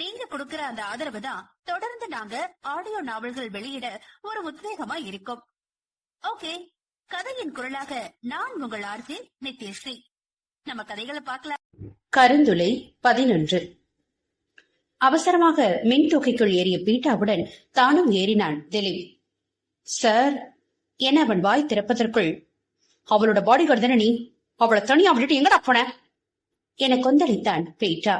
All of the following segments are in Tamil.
நீங்க கொடுக்கற அந்த ஆதரவு தான் தொடர்ந்து நாங்க ஆடியோ நாவல்கள் வெளியிட ஒரு உத்வேகமா இருக்கும். ஓகே கதையின் குரலாக நான் உங்கள் ஆர்ஜி நித்யஸ்ரீ. நம்ம கதைகளை பார்க்கலாம். கருந்துளை பதினொன்று. அவசரமாக மின் தொகைக்குள் ஏறிய பீட்டாவுடன் தானும் ஏறினான் திலீப். சார் என அவன் வாய் திறப்பதற்குள்? அவளோட பாடி கார்டு தானே நீ? அவளை தனியா விட்டுட்டு எங்கடா போன? என கொந்தளித்தான் பீட்டா.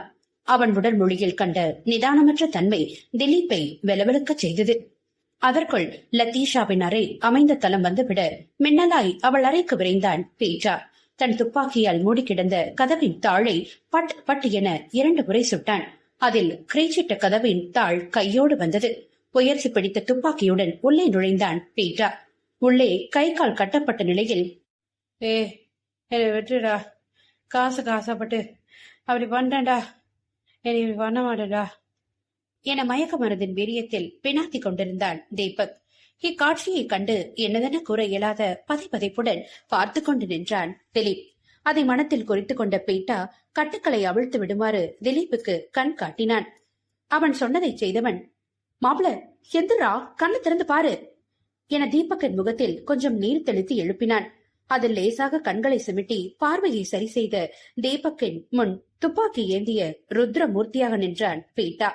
அவன் உடல் மொழியில் கண்ட நிதானமற்ற தன்மை திலீப்பை வெலவெலுக்கச் செய்தது. அதற்குள் லத்தீஷாவின் அறை அமைந்த தளம் வந்துவிட மின்னலாய் அவள் அறைக்கு விரைந்தான் பேஜா தன் துப்பாக்கியால் மூடி கிடந்த கதவின் தாளை பட் பட் என இரண்டு முறை சுட்டான். அதில் கிரீச்சிட்ட கதவின் தாள் கையோடு வந்தது. உயர்த்தி பிடித்த துப்பாக்கியுடன் உள்ளே நுழைந்தான் பீட்டா. உள்ளே கை கால் கட்டப்பட்ட நிலையில் ஏ வெற்றிடா காசு காசப்பட்டு அப்படி பண்றேன்டா. என்னை இப்படி பண்ண என மயக்க மருந்தின் வீரியத்தில் பினாத்தி கொண்டிருந்தான் தீபக். இக்காட்சியை கண்டு என்னதென கூற இயலாத பதைப்பதைப்புடன் பார்த்து கொண்டு நின்றான் திலீப். அதை மனத்தில் குறித்துக் கொண்ட பீட்டா கட்டுக்களை அவிழ்த்து விடுமாறு திலீப்புக்கு கண் காட்டினான். அவன் சொன்னதை செய்தவன் மாப்ள எந்திரா கண்ணு திறந்து பாரு என தீபக்கின் முகத்தில் கொஞ்சம் நீர் தெளித்து எழுப்பினான். அதில் லேசாக கண்களை சிமிட்டி பார்வையை சரி செய்த தீபக்கின் முன் துப்பாக்கி ஏந்திய ருத்ரமூர்த்தியாக நின்றான் பீட்டா.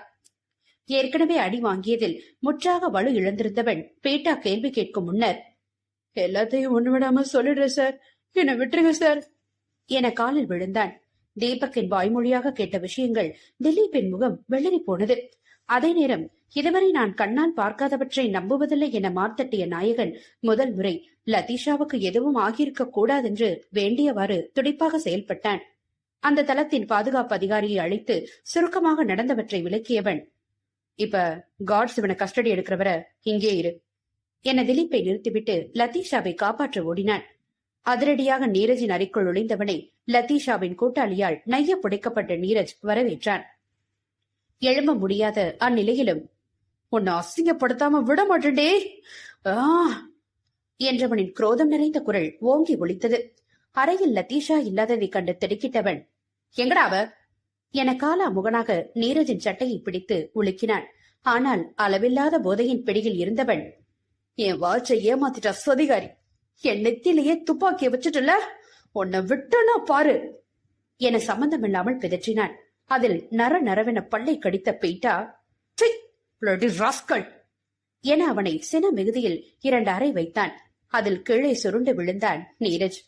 ஏற்கனவே அடி வாங்கியதில் முற்றாக வலு இழந்திருந்தவன் பீட்டா கேள்வி கேட்கும் முன்னர் எல்லாத்தையும் ஒண்ணு விடாம சொல்லிடுற சார். என்ன விட்டுருங்க சார். என காலில் விழுந்தான். தீபக்கின் வாய்மொழியாக கேட்ட விஷயங்கள் திலீப்பின் முகம் வெள்ளரி போனது. அதே நேரம் இதுவரை நான் கண்ணால் பார்க்காதவற்றை நம்புவதில்லை என மார்த்தட்டிய நாயகன் முதல் முறை லதீஷாவுக்கு எதுவும் ஆகியிருக்க கூடாதென்று வேண்டியவாறு துடிப்பாக செயல்பட்டான். அந்த தளத்தின் பாதுகாப்பு அதிகாரியை அழைத்து சுருக்கமாக நடந்தவற்றை விளக்கியவன் இப்ப காட்ஸ் இவனை கஸ்டடி எடுக்கிறவரை இங்கே இரு. என திலீப்பை நிறுத்திவிட்டு லத்தீஷாவை காப்பாற்ற ஓடினான். அதிரடியாக நீரஜின் அறைக்குள் நுழைந்தவனை லத்தீஷாவின் கூட்டாளியால் நைய புடைக்கப்பட்ட நீரஜ் வரவேற்றான். எழும்ப முடியாத அந்நிலையிலும் உன்னை அசிங்கப்படுத்தாம விட மாட்டேன்டே. ஆ என்றவனின் குரோதம் நிறைந்த குரல் ஓங்கி ஒழித்தது அறையில் லத்தீஷா இல்லாததை கண்டு திடுக்கிட்டவன் எங்கடாவ என காலா முகனாக நீரஜின் சட்டையை பிடித்து உலுக்கினான். ஆனால் அளவில்லாத போதையின் பிடியில் இருந்தவன் என் வாட்சை ஏமாத்திட்ட சதிகாரி என் நெத்திலேயே துப்பாக்கிய வச்சுட்டுல உன்னை விட்டனா பாரு! என சம்பந்தமில்லாமல் பிதற்றினான். அதில் நர நரவென பல்லை கடித்த பெய்டா "சீ, என அவனை சின மிகுதியில் இரண்டு அறை வைத்தான். அதில் கீழே சுருண்டு விழுந்தான் நீரஜ்.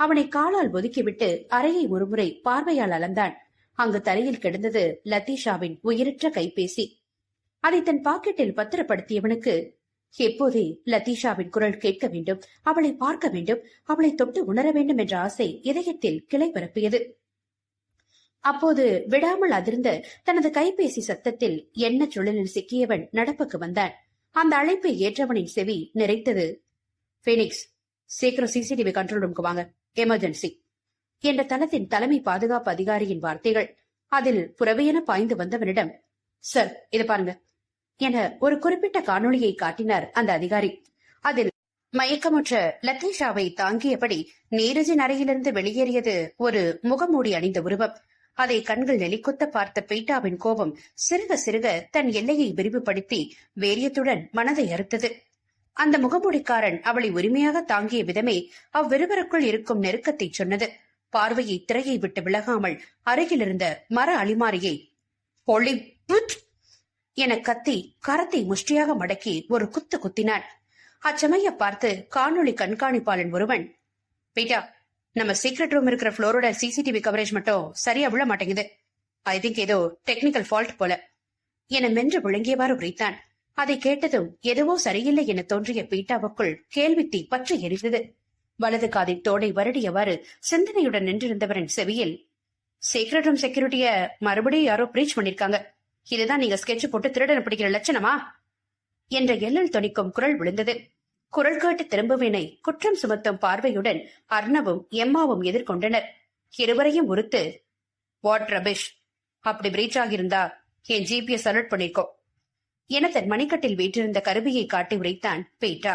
அவனை காலால் ஒதுக்கிவிட்டு அறையை ஒருமுறை பார்வையால் அளந்தான். அங்கு தரையில் கிடந்தது லத்தீஷாவின் உயிரற்ற கைபேசி. அதை தன் பாக்கெட்டில் பத்திரப்படுத்தியவனுக்கு எப்போதே லத்தீஷாவின் குரல் கேட்க வேண்டும் அவளை பார்க்க வேண்டும் அவளை தொட்டு உணர வேண்டும் என்ற ஆசை இதயத்தில் கிளை பரப்பியது. அப்போது விடாமல் அதிர்ந்த தனது கைபேசி சத்தத்தில் என்ன சுழலில் சிக்கியவன் நடப்புக்கு வந்தான். அந்த அழைப்பை ஏற்றவனின் செவி நிறைத்தது ஃபீனிக்ஸ் சீக்கிரம் சிசிடிவி கண்ட்ரோல் ரூமுக்கு வாங்க. எமர்ஜென்சி என்ற தளத்தின் தலைமை பாதுகாப்பு அதிகாரியின் வார்த்தைகள் அதில் புறவையென பாய்ந்து வந்தவனிடம் சார் இது பாருங்க என ஒரு குறிப்பிட்ட காணொளியை காட்டினார் அந்த அதிகாரி. அதில் மயக்கமுற்ற லத்தீஷாவை தாங்கியபடி நீரஜின் அறையிலிருந்து வெளியேறியது ஒரு முகமூடி அணிந்த உருவம். அதை கண்கள் நெலிக்குத்த பார்த்த பீட்டாவின் கோபம் சிறுக சிறுக தன் எல்லையை விரிவுபடுத்தி வேரியத்துடன் மனதை அறுத்தது. அந்த முகமுடிக்காரன் அவளை உரிமையாக தாங்கிய விதமே அவ்விருவருக்குள் இருக்கும் நெருக்கத்தை சொன்னது. பார்வையை திரையை விட்டு விலகாமல் அருகிலிருந்த மர அலிமாரியை "Holy என கத்தி கரத்தை முஷ்டியாக மடக்கி ஒரு குத்து குத்தினான். அச்சமய பார்த்து காணொளி கண்காணிப்பாளன் ஒருவன் பீட்டா நம்ம சீக்ரெட் ரூம் இருக்கிற ஃப்ளோரோட சிசிடிவி கவரேஜ் மட்டும் சரியா விழ மாட்டேங்குது. ஐ திங்க் ஏதோ டெக்னிக்கல் ஃபால்ட் போல. என மென்று விளங்கியவாறு உரைத்தான். அதை கேட்டதும் எதுவோ சரியில்லை என தோன்றிய பீட்டாவுக்குள் கேள்வி தீ பற்றி எரிந்தது. வலது காதின் தோடை வருடியவாறு சிந்தனையுடன் நின்றிருந்தவரின் செவியில் சீக்ரெட் ரூம் செக்யூரிட்டிய மறுபடியும் யாரோ பிரீச் பண்ணிருக்காங்க. இதுதான் நீங்க ஸ்கெட்ச் போட்டு திருடனை பிடிக்கிற லட்சணமா? என்ற எல்லல் துணிக்கும் குரல் விழுந்தது. குரல் கேட்டு திரும்புவினை குற்றம் சுமத்தும் பார்வையுடன் அர்ணவும் எம்மாவும் எதிர்கொண்டனர். இருவரையும் உறுத்து வாட் ரபிஷ் அப்படி பிரீச் ஆகியிருந்தா என் ஜிபிஎஸ் அலர்ட் பண்ணிருக்கோம் என தன் மணிக்கட்டில் வீற்றிருந்த கருவியை காட்டி உரைத்தான் பேட்டா.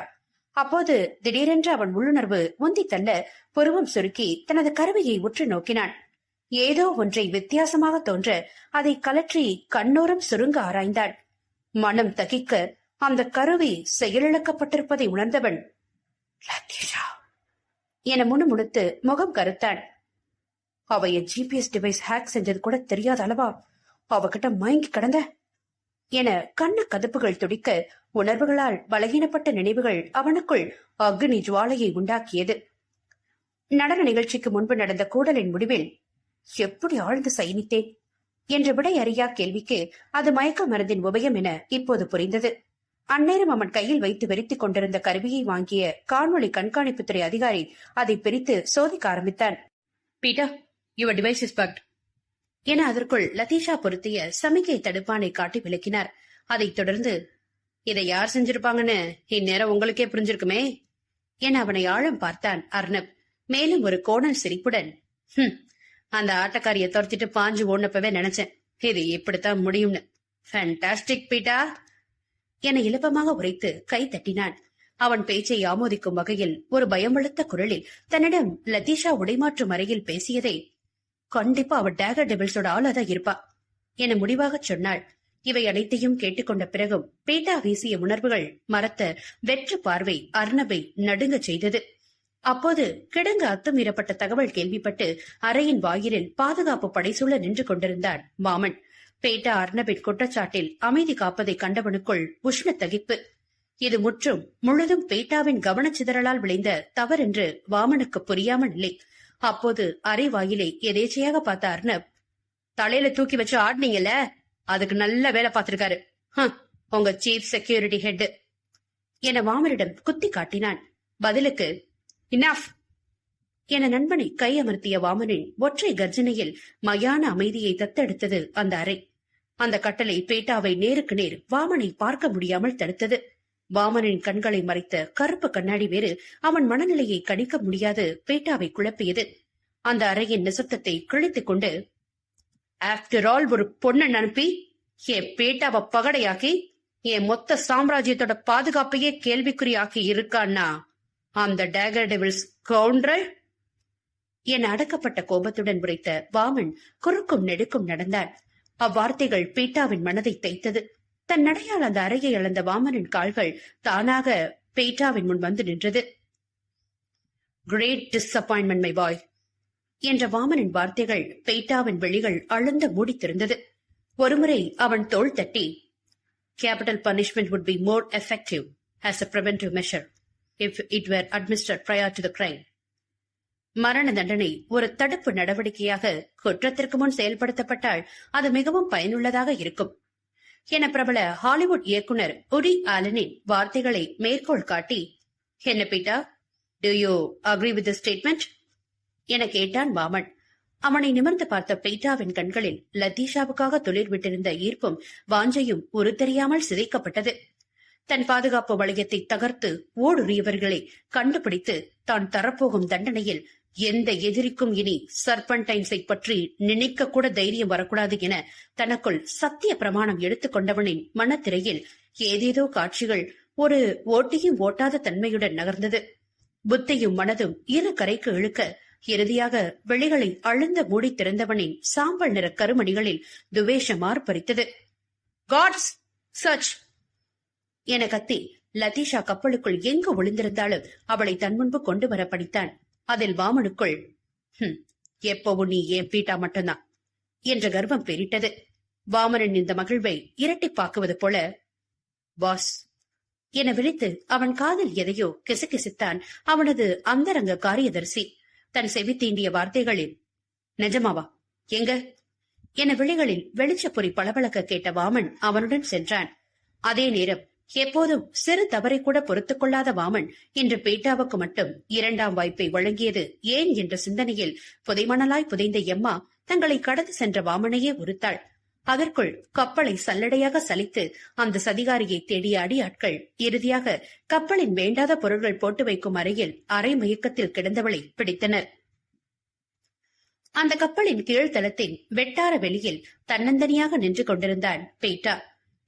அப்போது திடீரென்று அவன் உள்ளுணர்வு உந்தி தள்ள புருவம் சுருக்கி தனது கருவியை உற்று நோக்கினான். ஏதோ ஒன்றை வித்தியாசமாக தோன்ற அதை கலற்றி கண்ணோரம் சுருங்க ஆராய்ந்தான் மனம் தகிக்க அந்த கருவி செயலிழக்கப்பட்டிருப்பதை உணர்ந்தவன் லத்தீஷா என முணுமுணுத்து முகம் கருத்தான். அவ என் ஜிபிஎஸ் டிவைஸ் ஹேக் செஞ்சது கூட தெரியாத அளவா? அவகிட்ட மயங்கி கிடந்த என கண்ண கதப்புகள் துடிக்க உணர்வுகளால் பலகீனப்பட்ட நினைவுகள் அவனுக்குள் அக்னி ஜுவாலையை உண்டாக்கியது. நடன நிகழ்ச்சிக்கு முன்பு நடந்த கூடலின் முடிவில் எப்படி ஆழ்ந்து சயனித்தேன்? என்ற விடை அறியா கேள்விக்கு அது மயக்க மருந்தின் உபயம் என இப்போது புரிந்தது. அந்நேரம் அவன் கையில் வைத்து வெறித்துக் கொண்டிருந்த கருவியை வாங்கிய காணொலி கண்காணிப்புத்துறை அதிகாரி அதை பிரித்து சோதிக்க ஆரம்பித்தான். Beta your device is bugged என அதற்குள் லதீஷா பொருத்திய சமிக்கை தடுப்பானை காட்டி விளக்கினார். அதைத் தொடர்ந்து இதை யார் செஞ்சிருப்பாங்கன்னு இந்நேரம் உங்களுக்கே புரிஞ்சிருக்குமே? என அவனை ஆழம் பார்த்தான் அர்ணப். மேலும் ஒரு கோணல் சிரிப்புடன் ஹம் அந்த ஆட்டக்காரிய துரத்திட்டு பாஞ்சு ஓடுனப்பவே நினைச்சேன். இது இப்படித்தான் முடியும்னு. ஃபேண்டாஸ்டிக் பீட்டா என இலப்பமாக உரைத்து கை தட்டினான். அவன் பேச்சை ஆமோதிக்கும் வகையில் ஒரு பயமளித்த குரலில் தன்னிடம் லதீஷா உடைமாற்றும் அறையில் பேசியதை கண்டிப்பா அவ டேகர் டெபிள்ஸோட ஆளாதான் இருப்பா என முடிவாகச் சொன்னாள். இவை அனைத்தையும் கேட்டுக்கொண்ட பிறகும் பேட்டா வீசிய உணர்வுகள் மறத்த வெற்று பார்வை அர்ணவை நடுங்க செய்தது. அப்போது கிடங்கு அத்துமீறப்பட்ட தகவல் கேள்விப்பட்டு அறையின் வாயிலில் பாதுகாப்பு படைசூழ நின்று கொண்டிருந்தான் மாமன். பேட்டா அர்ணபின் குற்றச்சாட்டில் அமைதி காப்பதை கண்டவனுக்குள் உஷ்ண தகிப்பு. இது முற்றும் முழுதும் பேட்டாவின் கவனச்சிதறலால் விளைந்த தவறென்று வாமனுக்கு புரியாமல் இல்லை அப்போது அறை வாயிலை எதேச்சையாக பார்த்த அர்ணப் தலையில தூக்கி வச்சு ஆடினீங்கல்ல அதுக்கு நல்ல வேலை பார்த்திருக்காரு. ஹம், உங்க சீஃப் செக்யூரிட்டி ஹெட் என வாமனிடம் குத்தி காட்டினான். பதிலுக்கு இனாஃப் என நண்பனை கையமர்த்திய வாமனின் ஒற்றை கர்ஜனையில் மயான அமைதியை தத்தெடுத்தது அந்த அறை. அந்த கட்டளை பேட்டாவை நேருக்கு நேர் வாமனை பார்க்க முடியாமல் தடுத்தது. வாமனின் கண்களை மறைத்த கருப்பு கண்ணாடி வேறு அவன் மனநிலையை கணிக்க முடியாது. பேட்டாவை குழப்பியது. அந்த அறையின் நிசப்தத்தை கிழித்துக் கொண்டு ஆப்டர் ஆல் ஒரு பொண்ணை அனுப்பி என் பேட்டாவை பகடையாக்கி என் மொத்த சாம்ராஜ்யத்தோட பாதுகாப்பையே கேள்விக்குறியாக்கி இருக்கான்னா? அந்த டேகர் டெவில்ஸ் கவுண்டர் என அடக்கப்பட்ட கோபத்துடன் உரைத்த வாமன் குறுக்கும் நெடுக்கும் நடந்தான். அவ்வார்த்தைகள் பீட்டாவின் மனதை தைத்தது. தன் நடையால் அந்த அறையை அளந்த வாமனின் கால்கள் தானாக பேட்டாவின் முன் வந்து நின்றது. கிரேட் டிசப்பாயின்மெண்ட் மை பாய் என்ற வாமனின் வார்த்தைகள் பேட்டாவின் வெளிகள் அழுந்த மூடித்திருந்தது. ஒருமுறை அவன் தோல் தட்டி capital punishment would be more effective as a preventive measure if it were administered prior to the crime. மரண தண்டனை ஒரு தடுப்பு நடவடிக்கையாக குற்றத்திற்கு முன் செயல்படுத்தப்பட்டால் அது மிகவும் பயனுள்ளதாக இருக்கும். என பிரபல ஹாலிவுட் இயக்குனர் உரி ஆலனின் வார்த்தைகளை மேற்கோள் காட்டி என்ன Beta do you agree with statement என கேட்டான் வாமன் அவனை நிமிர்ந்து பார்த்த பீட்டாவின் கண்களில் லத்தீஷாவுக்காக துளிர் விட்டிருந்த ஈர்ப்பும் வாஞ்சையும் ஒரு தெரியாமல் சிதைக்கப்பட்டது. தன் பாதுகாப்பு வளையத்தை தகர்த்து ஓடுறியவர்களை கண்டுபிடித்து தான் தரப்போகும் தண்டனையில் எந்த எதிரிக்கும் இனி சர்பன்டைன்ஸை பற்றி நினைக்க கூட தைரியம் வரக்கூடாது என தனக்குள் சத்திய பிரமாணம் எடுத்துக்கொண்டவனின் மனத்திரையில் ஏதேதோ காட்சிகள் ஒரு ஓட்டியும் ஓட்டாத தன்மையுடன் நகர்ந்தது. புத்தியும் மனதும் இரு கரைக்கு இழுக்க இறுதியாக வெளிகளை அழுந்த மூடி திறந்தவனின் சாம்பல் நிற கருமணிகளில் துவேஷம் ஆர்ப்பரித்தது காட்ஸ் சச் என கத்தி லதீஷா கப்பலுக்குள் எங்கு ஒளிந்திருந்தாலும் அவளை தன் முன்பு கொண்டு வர படித்தான். அதில் வாமனுக்குள் "ஹும், எப்பவும் நீ ஏன் பீட்டா மட்டும்தான்? என்ற கர்வம் பெரிட்டது. வாமனன் இந்த மகிழ்வை இரட்டிப்பாக்குவது போல பாஸ். என விழித்து அவன் காதில் எதையோ கிசுகிசுத்தான் அவனது அந்தரங்க காரியதர்சி. தன் செவி தீண்டிய வார்த்தைகளில் நிஜமாவா? எங்க? என விழிகளில் வெளிச்சப்பொறி பளபளக்க கேட்ட வாமன் அவனுடன் சென்றான். அதே நேரம் எப்போதும் சிறு தவறை கூட பொறுத்துக் கொள்ளாத வாமன் இன்று பேட்டாவுக்கு மட்டும் இரண்டாம் வாய்ப்பை வழங்கியது ஏன் என்ற சிந்தனையில் புதைமணலாய் புதைந்த எம்மா தங்களை கடந்து சென்ற வாமனையே உறுத்தாள். அதற்குள் கப்பலை சல்லடையாக சலித்து அந்த சதிகாரியை தேடிய அடியாட்கள் இறுதியாக கப்பலின் வேண்டாத பொருட்கள் போட்டு வைக்கும் அறையில் அரை மயக்கத்தில் கிடந்தவளை பிடித்தனர். அந்த கப்பலின் கீழ்த்தளத்தின் வெட்டார வெளியில் தன்னந்தனியாக நின்று கொண்டிருந்தான் பேட்டா.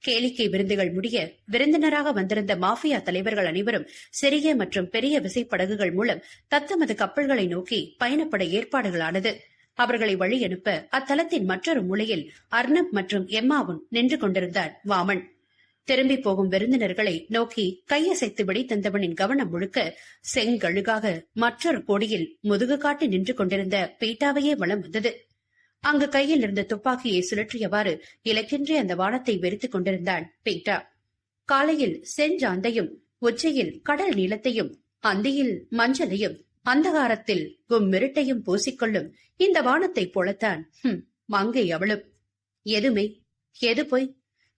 கேளிக்கை விருந்துகள் முடிய விருந்தினராக வந்திருந்த மாஃபியா தலைவர்கள் அனைவரும் சிறிய மற்றும் பெரிய விசைப்படகுகள் மூலம் தத்தமது கப்பல்களை நோக்கி பயணப்பட ஏற்பாடுகளானது. அவர்களை வழி அனுப்ப அத்தலத்தின் மற்றொரு மூலையில் அர்ணப் மற்றும் எம்மாவும் நின்று கொண்டிருந்தார் வாமன். திரும்பி போகும் விருந்தினர்களை நோக்கி கையசைத்து தந்தவனின் கவனம் முழுக்க செங்கழுகாக மற்றொரு கோடியில் முதுகு காட்டி நின்று கொண்டிருந்த பீட்டாவையே வலம் வந்தது. அங்கு கையில் இருந்த துப்பாக்கியை சுழற்றியவாறு இலக்கின்றே அந்த வானத்தை வெறித்துக் கொண்டிருந்தான் பீட்டா காலையில் செஞ்சாந்தையும் உச்சியில் கடல் நீளத்தையும் அந்தியில் மஞ்சளையும் அந்தகாரத்தில் கும்மிருட்டையும் பூசிக்கொள்ளும் இந்த வானத்தைப் போலத்தான் ஹும், மங்கை அவளும். எதுமை எது பொய்?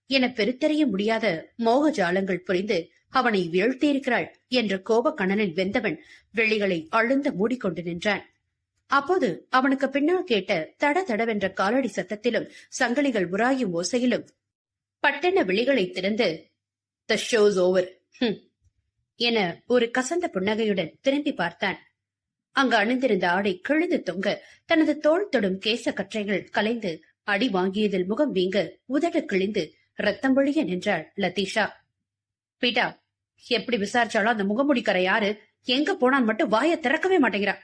என பெருத்தெறிய முடியாத மோக ஜாலங்கள் புரிந்து அவனை வீழ்த்தியிருக்கிறாள் என்ற கோபக்கணனில் வெந்தவன் வெளிகளை அழுந்த மூடிக்கொண்டு நின்றான். அப்போது அவனுக்கு பின்னால் கேட்ட தட தடவென்ற காலடி சத்தத்திலும் சங்கிலிகள் உராயும் ஓசையிலும் பட்டென விழிகளை திறந்து த ஷோஸ் ஓவர் என ஒரு கசந்த புன்னகையுடன் திரும்பி பார்த்தான். அங்கு அணிந்திருந்த ஆடை கிழிந்து தொங்க தனது தோள் தொடும் கேச கற்றைகள் கலைந்து அடி வாங்கியதில் முகம் வீங்க உதடு கிழிந்து ரத்தம் வழிய நின்றாள் லதீஷா. பீட்டா எப்படி விசாரிச்சாலும் அந்த முகமுடிக்கிற யாரு? எங்க போனான் மட்டும் வாயை திறக்கவே மாட்டேங்கிறா.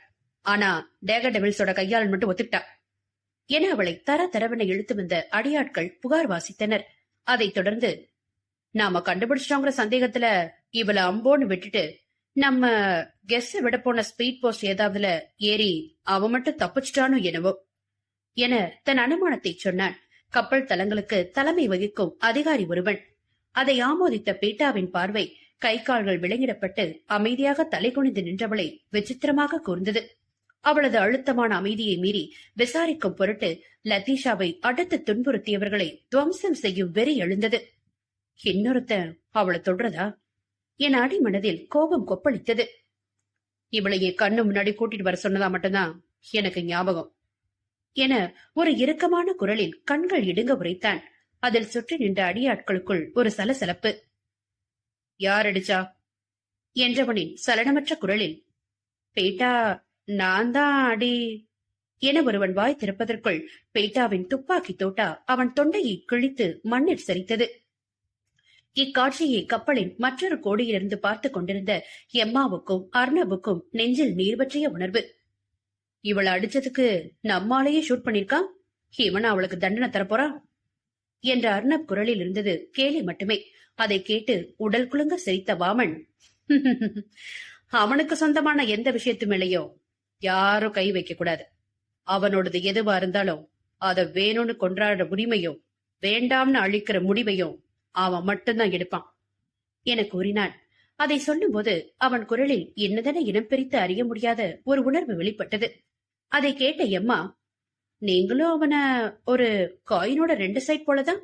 ஆனா டேகர் டெவில்ஸோட கையாளன் மட்டும் ஒத்துக்கிட்டா என அவளை தர தரவென இழுத்து வந்த அடியாட்கள் புகார் வாசித்தனர். அதைத் தொடர்ந்து நாம கண்டுபிடிச்சிட்டோங்கிற சந்தேகத்துல இவள அம்போன்னு விட்டுட்டு நம்ம கெஸ் விட போன ஸ்பீட் போஸ்ட் ஏதாவதுல ஏறி அவன் மட்டும் தப்பிச்சிட்டானோ எனவோ என தன் அனுமானத்தை சொன்னான். கப்பல் தளங்களுக்கு தலைமை வகிக்கும் அதிகாரி ஒருவன். அதை ஆமோதித்த பீட்டாவின் பார்வை கை கால்கள் விலங்கிடப்பட்டு அமைதியாக தலை குனிந்து நின்றவளை விசித்திரமாக கூர்ந்தது. அவளது அழுத்தமான அமைதியை மீறி விசாரிக்கும் பொருட்டு லத்தீஷாவை அடுத்து துன்புறுத்தியவர்களை துவம்சம் செய்யும் வெறி எழுந்தது. இன்னொருத்தன் அவளை தொடுறதா? என் அடிமனதில் கோபம் கொப்பளித்தது. இவளையே கண்ணு முன்னாடி கூட்டிட்டு வர சொன்னதா மட்டும்தான் எனக்கு ஞாபகம். என ஒரு இறுக்கமான குரலில் கண்கள் இடுங்க உரைத்தான். அதில் சுற்றி நின்ற அடியாட்களுக்குள் ஒரு சலசலப்பு. யார் அடிச்சா? என்றவனின் சலனமற்ற குரலில். பேட்டா நான் தான் அடி என ஒருவன் வாய் திறப்பதற்குள் பேட்டாவின் துப்பாக்கி தோட்டா அவன் தொண்டையை கிழித்து மண்ணில் சரித்தது. இக்காட்சியை கப்பலின் மற்றொரு கோடியிலிருந்து பார்த்துக் கொண்டிருந்த எம்மாவுக்கும் அர்ணவுக்கும் நெஞ்சில் நீர் பற்றிய உணர்வு. இவளை அடிச்சதுக்கு நம்மாலேயே ஷூட் பண்ணிருக்கான் இவன் அவளுக்கு தண்டனை தரப்போறான் என்ற அர்ணப் குரலில் இருந்தது கேலி மட்டுமே. அதை கேட்டு உடல் குலுங்க சிரித்த வாமன் அவனுக்கு சொந்தமான எந்த விஷயத்து மேலேயோ யாரும் கை வைக்க கூடாது அவனோடது எதுவா இருந்தாலும் அத வேணும்னு கொண்டாடுற உரிமையும் வேண்டாம்னு அழிக்கிற முடிவையும் அவன் மட்டும்தான் எடுப்பான். என கூறினான். அதை சொல்லும்போது அவன் குரலில் என்னதென இனம் பிரித்து அறிய முடியாத ஒரு உணர்வு வெளிப்பட்டது. அதை கேட்ட எம்மா நீங்களும் அவன ஒரு காயினோட ரெண்டு சைட் போலதான்?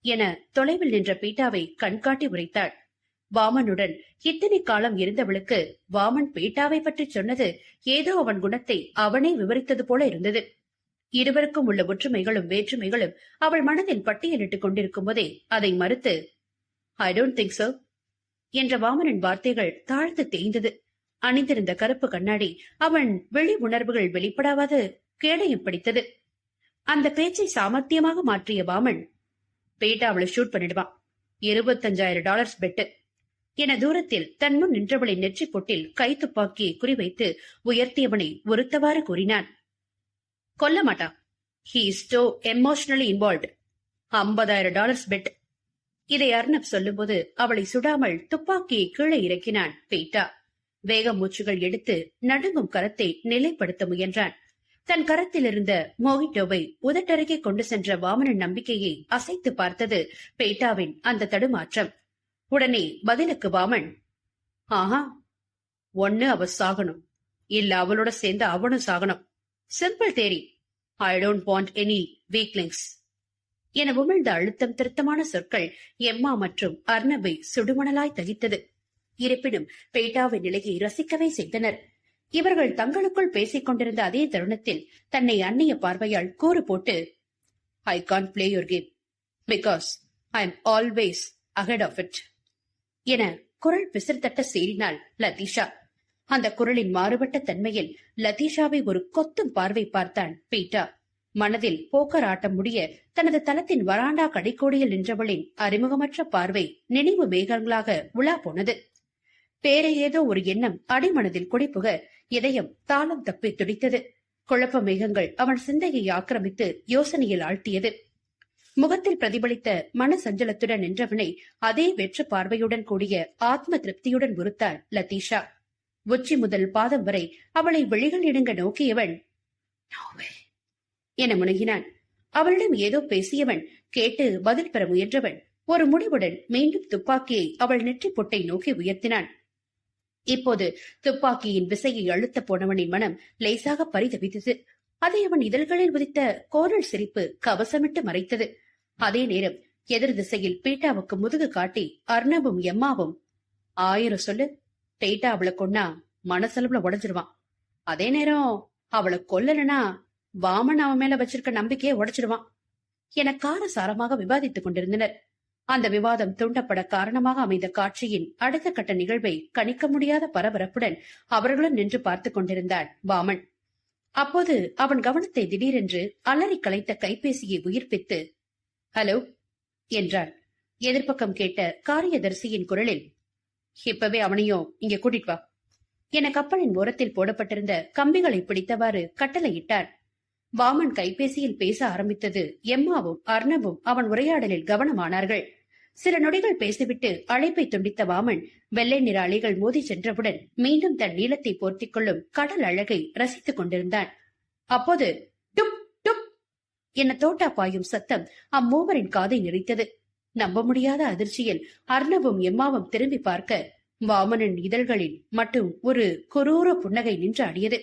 என தொலைவில் நின்ற பீட்டாவை கண்காட்டி உரைத்தாள். வாமனுடன் இத்தனை காலம் இருந்தவளுக்கு வாமன் பீட்டாவை பற்றி சொன்னது ஏதோ அவன் குணத்தை அவனே விவரித்தது போல இருந்தது. இருவருக்கும் உள்ள ஒற்றுமைகளும் வேற்றுமைகளும் அவள் மனதில் பட்டியலிட்டுக் கொண்டிருக்கும் போதே அதை மறுத்து ஐ டோன்ட் திங்க் சோ என்ற வாமனின் வார்த்தைகள் தாழ்த்து தேய்ந்தது. அணிந்திருந்த கருப்பு கண்ணாடி அவன் வெளி உணர்வுகள் வெளிப்படாவது கேடையும் படித்தது. அந்த பேச்சை சாமர்த்தியமாக மாற்றிய வாமன் பேட்டா அவளை ஷூட் பண்ணிடுவான். இருபத்தஞ்சாயிரம் டாலர்ஸ் பெட்டு என தூரத்தில் தன் முன் நின்றவளின் நெற்றி பொட்டில் கை குறிவைத்து உயர்த்தியவனை ஒருத்தவாறு கூறினான். கொல்ல மாட்டா. He is too emotionally involved ஐம்பதாயிரம் டாலர்ஸ் பெட். இதை அர்ணப் சொல்லும்போது அவளை சுடாமல் துப்பாக்கியை கீழே இறக்கினான் பீட்டா. வேக மூச்சுகள் எடுத்து நடுங்கும் கரத்தை நிலைப்படுத்த முயன்றான். தன் கரத்தில் இருந்த மோகிட்டோவை உதட்டருகே கொண்டு சென்ற வாமனன் நம்பிக்கையை அசைத்து பார்த்தது பேட்டாவின் அந்த தடுமாற்றம். உடனே பதிலுக்கு வாமன் ஆஹா ஒன்னு அவ சாகணும். இல்ல அவளோட சேர்ந்து அவனும் சாகணும். Simple theory I don't want any weaklings என உமிழ்ந்த அழுத்தம் திருத்தமான சொற்கள் எம்மா மற்றும் அர்ணவை சுடுமணலாய் தகித்தது. இருப்பினும் பேட்டாவின் நிலையை ரசிக்கவே செய்தனர். இவர்கள் தங்களுக்குள் பேசிக் கொண்டிருந்த அதே தருணத்தில் தன்னை அந்நிய பார்வையால் கூறு போட்டு I can play your game because I am always ahead of it என குரல் பிசிறுத்தட்ட சேரினாள் லதீஷா. அந்த குரலின் மாறுபட்ட தன்மையில் லதீஷாவை ஒரு கொத்தும் பார்வை பார்த்தான் பீட்டா. மனதில் போக்கர் ஆட்டம் முடிய தனது தளத்தின் வராண்டா கடைக்கோடியில் நின்றவளின் அறிமுகமற்ற பார்வை நினைவு மேகங்களாக உலா போனது. வேற ஏதோ ஒரு எண்ணம் அடிமனதில் குடிப்புக இதயம் தாளம் தப்பி துடித்தது. குழப்ப மேகங்கள் அவன் சிந்தையை ஆக்கிரமித்து யோசனையில் ஆழ்த்தியது. முகத்தில் பிரதிபலித்த மன சஞ்சலத்துடன் நின்றவனை அதே வெற்று பார்வையுடன் கூடிய ஆத்ம திருப்தியுடன் உறுத்தாள் லதீஷா. உச்சி முதல் பாதம் வரை அவளை வெளிகள் இடுங்க நோக்கியவன் என முனகினான். அவளிடம் ஏதோ பேசியவன் கேட்டு பதில் பெற முயன்றவன் ஒரு முடிவுடன் மீண்டும் துப்பாக்கியை அவள் நெற்றி பொட்டை நோக்கி உயர்த்தினான். இப்போது துப்பாக்கியின் விசையை அழுத்த போனவனின் மனம் லேசாக பரிதவித்தது. அதை அவன் இதழ்களில் உதித்த கோரல் சிரிப்பு கவசமிட்டு மறைத்தது. அதே நேரம் எதிர் திசையில் பீட்டாவுக்கு முதுகு காட்டி அர்ணவும் எம்மாவும் ஆயிரம் சொல்லு. பேட்டா அவளை கொன்னா மனசளவுல உடைஞ்சிருவான். அதே நேரம் அவளை கொல்லலனா வாமன் அவன் மேல வச்சிருக்க நம்பிக்கையை உடைச்சிடுவான் என காரசாரமாக விவாதித்துக் கொண்டிருந்தனர். அந்த விவாதம் தூண்டப்பட காரணமாக அமைந்த காட்சியின் அடுத்த கட்ட நிகழ்வை கணிக்க முடியாத பரபரப்புடன் அவர்களும் நின்று பார்த்துக் கொண்டிருந்தான் வாமன். அப்போது அவன் கவனத்தை திடீரென்று அலறி கலைத்த கைபேசியை உயிர்ப்பித்து ஹலோ என்றான் எதிர்ப்பக்கம் கேட்ட காரியதரிசியின் குரலில் இப்பவே அவனையும் இங்க கூட்டிட்டு வா. என கப்பலின் ஓரத்தில் போடப்பட்டிருந்த கம்பிகளை பிடித்தவாறு கட்டளையிட்டான் வாமன் கைபேசியில் பேச ஆரம்பித்தது எம்மாவும் அர்ணவும் அவன் உரையாடலில் கவனமானார்கள். சில நொடிகள் பேசிவிட்டு அழைப்பை துண்டித்த வாமன் வெள்ளை நிற அலைகள் மோதி சென்றவுடன் மீண்டும் தன் நீளத்தை போர்த்திக் கொள்ளும் கடல் அழகை ரசித்துக் கொண்டிருந்தான். அப்போது என தோட்டா பாயும் சத்தம் அம்மூவரின் காதை நிறைத்தது நம்ப முடியாத அதிர்ச்சியில் அர்ணவும் எம்மாவும் திரும்பி பார்க்க வாமனின் இதழ்களில் மட்டும் ஒரு கொரூர புன்னகை நின்று அடியது.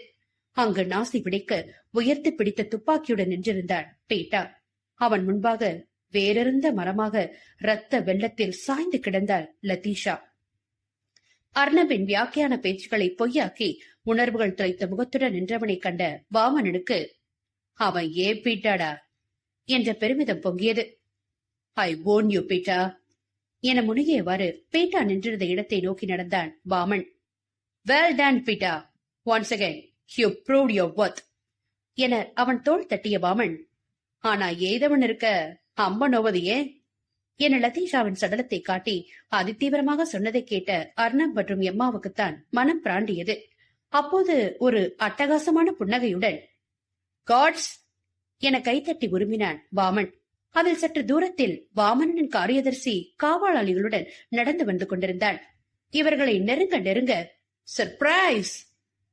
அங்கு நாசி பிடிக்க உயர்த்தி பிடித்த துப்பாக்கியுடன் நின்றிருந்தான் பீட்டா. அவன் முன்பாக வேறெருந்த மரமாக இரத்த வெள்ளத்தில் சாய்ந்து கிடந்தாள் லதீஷா. அர்ணவின் வியாக்கியான பேச்சுக்களை பொய்யாக்கி உணர்வுகள் துளைத்த முகத்துடன் நின்றவனை கண்ட வாமனனுக்கு அவன் ஏ பீட்டாடா? என்ற பெருமிதம் பொங்கியது. ஐ ஓன் யூ பீட்டா என முனகியவாறு பீட்டா நின்றிருந்த இடத்தை நோக்கி நடந்தான் Baman. Well done Beta once again you prove your worth என அவன் தோள் தட்டிய பாமன். ஆனா ஏதவன் இருக்க அம்ம நோவது ஏன்? என லதீஷாவின் சடலத்தை காட்டி அதிதீவிரமாக சொன்னதை கேட்ட அர்ணப் மற்றும் எம்மாவுக்குத்தான் மனம் பிராண்டியது. அப்போது ஒரு அட்டகாசமான புன்னகையுடன் காட்ஸ் என கைத்தட்டி உருமினான் வாமன். அதில் சற்று தூரத்தில் வாமனின் காரியதர்சி காவலாளிகளுடன் நடந்து வந்து கொண்டிருந்தான். இவர்களை நெருங்க நெருங்க சர்ப்ரைஸ்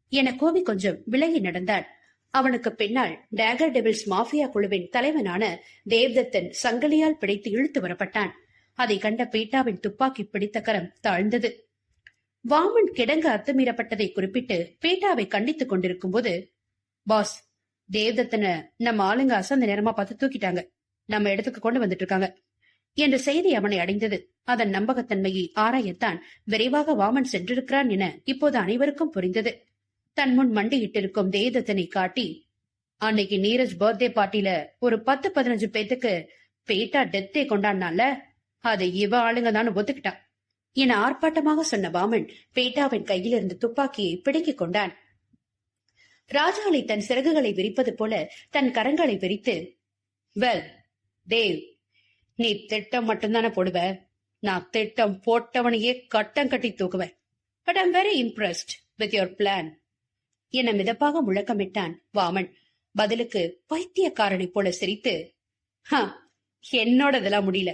என கோபி கொஞ்சம் விலகி நடந்தான். அவனுக்கு பின்னால் டேகர் டெபிள்ஸ் மாஃபியா குழுவின் தலைவனான தேவ்தத்தன் சங்கலியால் பிடித்து இழுத்து வரப்பட்டான். அதை கண்ட பீட்டாவின் துப்பாக்கி பிடித்த கரம் தாழ்ந்தது. வாமன் கிடங்கு அத்துமீறப்பட்டதை குறிப்பிட்டு பீட்டாவை கண்டித்துக் கொண்டிருக்கும் போது பாஸ் தேவ்தத்தனை நம்ம ஆளுங்க அசந்த நேரமா பார்த்து தூக்கிட்டாங்க. நம்ம இடத்துக்கு கொண்டு வந்துட்டு இருக்காங்க என்ற செய்தி அவனை அடைந்தது. அதன் நம்பகத்தன்மையை ஆராயத்தான் விரைவாக வாமன் சென்றிருக்கிறான் என இப்போது அனைவருக்கும் புரிந்தது. தன் முன் மண்டியிட்டிருக்கும் தேதத்தனை காட்டி அன்னைக்கு நீரஜ் பர்த்டே பார்ட்டில ஒரு பத்து பதினஞ்சு பேத்துக்கு பேட்டா டெத்தே கொண்டாடினால அதை இவ ஆளுங்க தான் ஒத்துக்கிட்டான். என ஆர்ப்பாட்டமாக சொன்ன வாமன் பேட்டாவின் கையில் இருந்த துப்பாக்கியை பிடுங்கிக் கொண்டான். ராஜாளி தன் சிறகுகளை விரிப்பது போல தன் கரங்களை விரித்து வெல் தேவ் நீ திட்டம் மட்டும்தானே போடுவ? நான் திட்டம் போட்டவனையே கட்டம் கட்டி தூக்குவேன். But I'm very impressed with your plan என மிதப்பாக முழக்கமிட்டான் வாமன். பதிலுக்கு பைத்தியக்காரனை போல சிரித்து "ஹ, என்னோட இதெல்லாம் முடியல.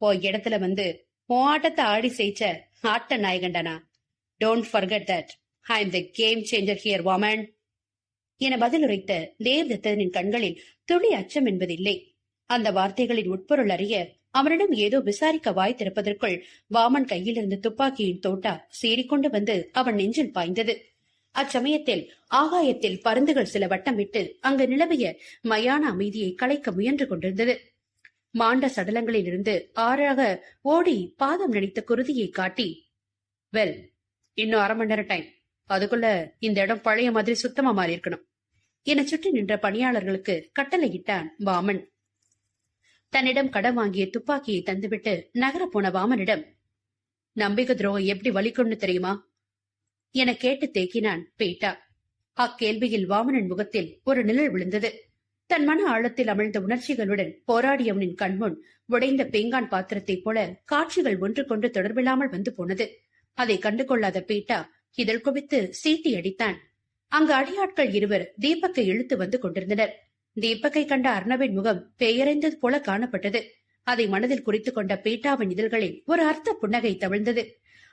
ஓ இடத்துல வந்து உன் ஆட்டத்தை ஆடி செய்ச்ச ஆட்ட நாயகண்டனா don't forget that I am the game changer here Vaman. என பதிலுரைத்த தேவதத்தனின் கண்களில் துளி அச்சம் என்பதில்லை. அந்த வார்த்தைகளின் உட்பொருள் அறிய அவனிடம் ஏதோ விசாரிக்க வாய் திறப்பதற்குள் வாமன் கையிலிருந்து துப்பாக்கியின் தோட்டா சீறிக்கொண்டு வந்து அவன் நெஞ்சில் பாய்ந்தது. அச்சமயத்தில் ஆகாயத்தில் பருந்துகள் சில வட்டமிட்டு அங்கு நிலவிய மயான அமைதியை கலைக்க முயன்று கொண்டிருந்தது. மாண்ட சடலங்களில் இருந்து ஆறாக ஓடி பாதம் நடித்த குருதியை காட்டி வெல் இன்னும் அரை மணி நேரம் டைம் அதுக்குள்ள இந்த இடம் பழைய மாதிரி சுத்தமா மாறி இருக்கணும் என சுற்றி நின்ற பணியாளர்களுக்கு கட்டளையிட்டான் வாமன். தன்னிடம் கடன் வாங்கிய துப்பாக்கியை தந்துவிட்டு நகர போன வாமனிடம் நம்பிக்கை துரோகம் எப்படி வலிக்கும்னு தெரியுமா? என கேட்டு தேக்கினான் பேட்டா. அக்கேள்வியில் வாமனின் முகத்தில் ஒரு நிழல் விழுந்தது. தன் மன ஆழத்தில் அமிழ்ந்த உணர்ச்சிகளுடன் போராடியவனின் கண்முன் உடைந்த பேங்கான் பாத்திரத்தைப் போல காட்சிகள் ஒன்று கொண்டு தொடர்பில்லாமல் வந்து போனது. அதை கண்டு கொள்ளாத பீட்டா இதழ் குவித்து சீட்டி அடித்தான். அங்கு அடியாட்கள் இருவர் தீபக்கை இழுத்து வந்து கொண்டிருந்தனர். தீபக்கை கண்ட அர்ணவின் முகம் பெயரைந்தது போல காணப்பட்டது. அதை மனதில் குறித்துக் கொண்ட பீட்டாவின் இதழ்களில் ஒரு அர்த்த புன்னகை தவிழ்ந்தது.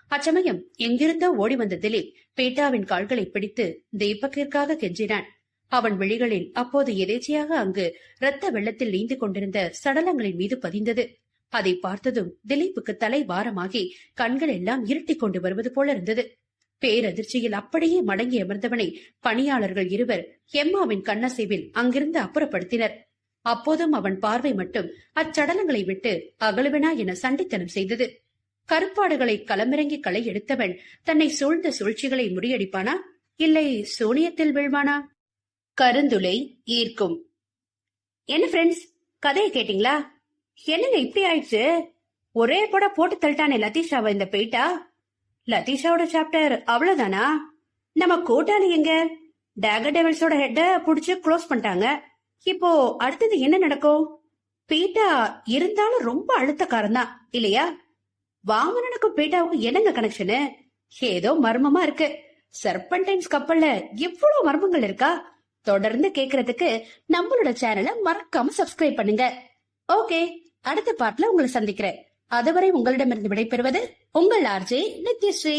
அச்சமயம் எங்கிருந்தோ ஓடி வந்த திலீப் பீட்டாவின் கால்களை பிடித்து தீபக்கிற்காக கெஞ்சினான். அவன் விழிகளில் அப்போது எதேச்சையாக அங்கு இரத்த வெள்ளத்தில் நீந்து கொண்டிருந்த சடலங்களின் மீது பதிந்தது. அதை பார்த்ததும் திலீப்புக்கு தலை பாரமாகி கண்கள் எல்லாம் இருட்டிக் கொண்டு வருவது போல இருந்தது. பேரதிர்ச்சியில் அப்படியே மடங்கி அமர்ந்தவனை பணியாளர்கள் இருவர் எம்மாவின் கண்ணசைவில் அங்கிருந்து அப்புறப்படுத்தினர். அப்போதும் அவன் பார்வை மட்டும் அச்சடலங்களை விட்டு அகலுவனா என சண்டித்தனம் செய்தது. கருப்பாடுகளை களமிறங்கி களை எடுத்தவன் தன்னை சூழ்ந்த சூழ்ச்சிகளை முறியடிப்பானா? இல்லை சூனியத்தில் வீழ்வானா? கருந்துளை ஈர்க்கும். என்ன ஃப்ரெண்ட்ஸ் கதையை கேட்டீங்களா? என்னங்க இப்படி ஆயிடுச்சு? ஒரே போட போட்டு தள்ளிட்டானே லதீஷாவை இந்த போயிட்டா? லதீஷாவோட சாப்டர் அவ்வளவுதானா? நம்ம கூட்டாளி எங்க? டேகர் டெவல்ஸோட ஹெட்ட புடிச்சு க்ளோஸ் பண்ணிட்டாங்க. இப்போ அடுத்தது என்ன நடக்கும்? பீட்டா இருந்தாலும் ரொம்ப அழுத்தக்காரன் தான் இல்லையா? வாமனனுக்கும் பீட்டாவுக்கும் என்னங்க கனெக்ஷனு ஏதோ மர்மமா இருக்கு. சர்பன்டைன்ஸ் கப்பல்ல எவ்வளவு மர்மங்கள் இருக்கா? தொடர்ந்து கேக்குறதுக்கு நம்மளோட சேனலை மறக்காம சப்ஸ்கிரைப் பண்ணுங்க. ஓகே அடுத்த பாட்டுல உங்களை சந்திக்கிறேன். அதுவரை உங்களிடமிருந்து விடைபெறுவது உங்கள் ஆர்ஜே நித்யஸ்ரீ.